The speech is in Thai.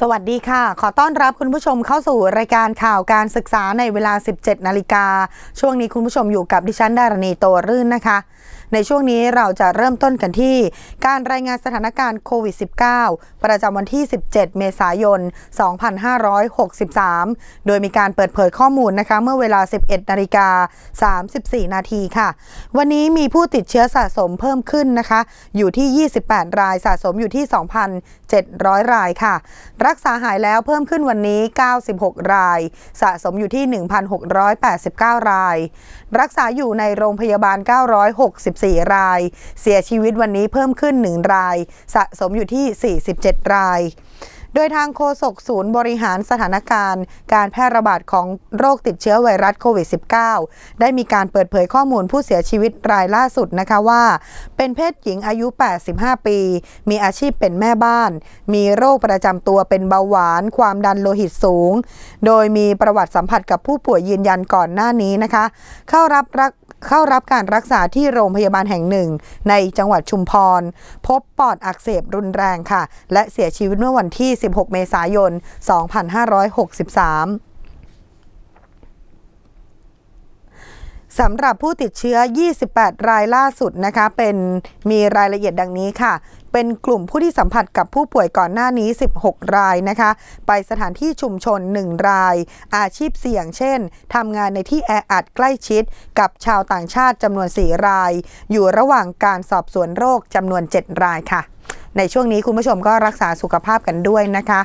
สวัสดีค่ะ ขอต้อนรับคุณผู้ชมเข้าสู่รายการข่าวการศึกษาในเวลา 17 นาฬิกา ช่วงนี้คุณผู้ชมอยู่กับดิฉันดารณีโตรื่นนะคะ ในช่วงนี้เราจะเริ่มต้นกันที่ การรายงานสถานการณ์โควิด -19 ประจำวันที่ 17 เมษายน 2563 โดยมีการเปิดเผยข้อมูลนะคะเมื่อเวลา 11 นาฬิกา 34 นาทีค่ะ วันนี้มีผู้ติดเชื้อสะสมเพิ่มขึ้นนะคะ อยู่ที่ 28 รายสะสมอยู่ที่ 2,700 รายค่ะ รักษาหายแล้วเพิ่มขึ้นวันนี้ 96 ราย สะสมอยู่ที่ 1,689 ราย รักษาอยู่ในโรงพยาบาล964ราย เสียชีวิตวันนี้เพิ่มขึ้น 1 ราย สะสมอยู่ที่ 47 ราย โดยทางโฆษกศูนย์บริหารสถานการณ์ การแพร่ระบาดของโรคติดเชื้อไวรัสโควิด -19 ได้มีการเปิดเผยข้อมูลผู้เสียชีวิตรายล่าสุดนะคะว่า เป็นเพศหญิงอายุ 85 ปี มีอาชีพเป็นแม่บ้าน มีโรคประจำตัวเป็นเบาหวาน ความดันโลหิตสูง โดยมีประวัติสัมผัสกับผู้ป่วยยืนยันก่อนหน้านี้นะคะ เข้ารับรักเข้ารับการรักษาที่โรงพยาบาลแห่งหนึ่ง ในจังหวัดชุมพร พบปอดอักเสบรุนแรงค่ะ และเสียชีวิตเมื่อวันที่16 เมษายน 2563สำหรับผู้ติดเชื้อ 28 รายล่าสุดนะคะ เป็นมีรายละเอียดดังนี้ค่ะ เป็นกลุ่มผู้ที่สัมผัสกับผู้ป่วยก่อนหน้านี้ 16 รายนะคะ ไปสถานที่ชุมชน 1 ราย อาชีพเสี่ยง เช่น ทำงานในที่แออัดใกล้ชิด กับชาวต่างชาติจำนวน 4 ราย อยู่ระหว่างการสอบสวนโรคจำนวน 7 รายค่ะ ในช่วงนี้คุณผู้ชมก็รักษาสุขภาพกันด้วยนะคะ